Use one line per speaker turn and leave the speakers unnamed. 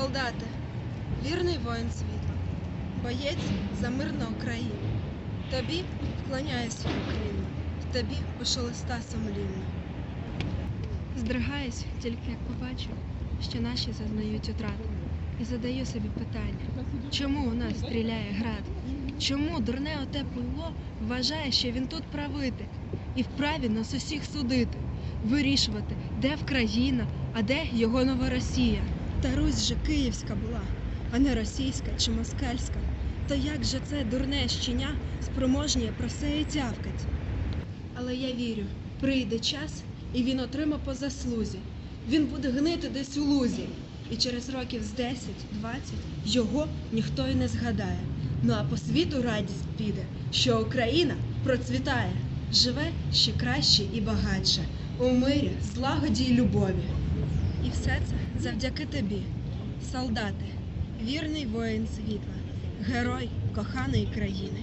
Солдати, вірний воїн світла, боєць за мир на Україну. Тобі вклоняюсь уклінно, в тобі пишу листа сумлінно. Здригаюсь, тільки як побачу, що наші зазнають утрати. І задаю собі питання, чому у нас стріляє град? Чому дурне оте пуйло вважає, що він тут правитель і вправі нас усіх судити, вирішувати, де Вкраїна, а де його нова Росія? Та Русь же київська була, а не російська чи москальська. То як же це дурне щеня спроможніє про це і тявкать? Але я вірю, прийде час, і він отрима по заслузі. Він буде гнити десь у лузі. І через років з 10-20 його ніхто й не згадає. Ну а по світу радість піде, що Україна процвітає, живе ще краще і багатше, у мирі, злагоді й любові. І все це завдяки тобі, солдати, вірний воїн світла, герой коханої країни.